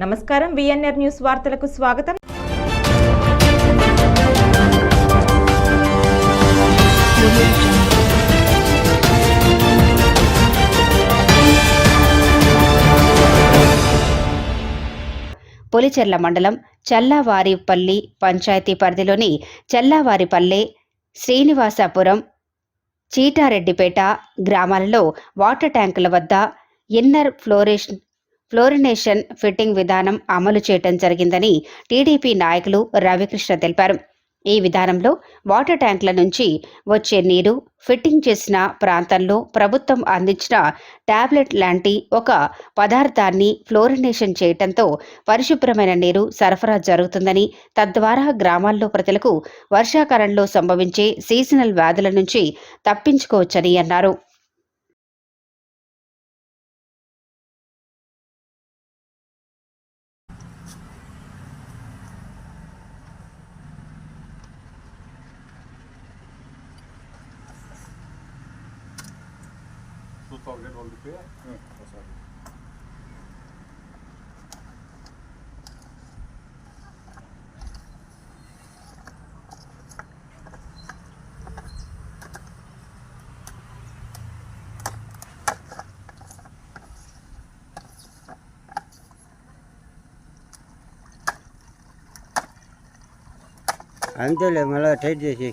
నమస్కారం VNR news వార్తలకు స్వాగతం. పులిచెర్ల మండలం చల్లావారిపల్లి పంచాయతీ పరిధిలోని చల్లావారిపల్లె శ్రీనివాసాపురం చీటారెడ్డిపేట గ్రామాలలో వాటర్ ట్యాంకుల వద్ద ఇన్నర్ ఫ్లోరేషన్ ఫ్లోరినేషన్ ఫిట్టింగ్ విధానం అమలు చేయటం జరిగిందని టీడీపీ నాయకులు రవికృష్ణ తెలిపారు. ఈ విధానంలో వాటర్ ట్యాంకుల నుంచి వచ్చే నీరు ఫిట్టింగ్ చేసిన ప్రాంతంలో ప్రభుత్వం అందించిన టాబ్లెట్ లాంటి ఒక పదార్థాన్ని ఫ్లోరినేషన్ చేయటంతో పరిశుభ్రమైన నీరు సరఫరా జరుగుతుందని తద్వారా గ్రామాల్లో ప్రజలకు వర్షాకాలంలో సంభవించే సీజనల్ వ్యాధుల నుంచి తప్పించుకోవచ్చని అన్నారు. to tavler var det ikke? Ja, hva sa du? अंदर मला ठेट देशील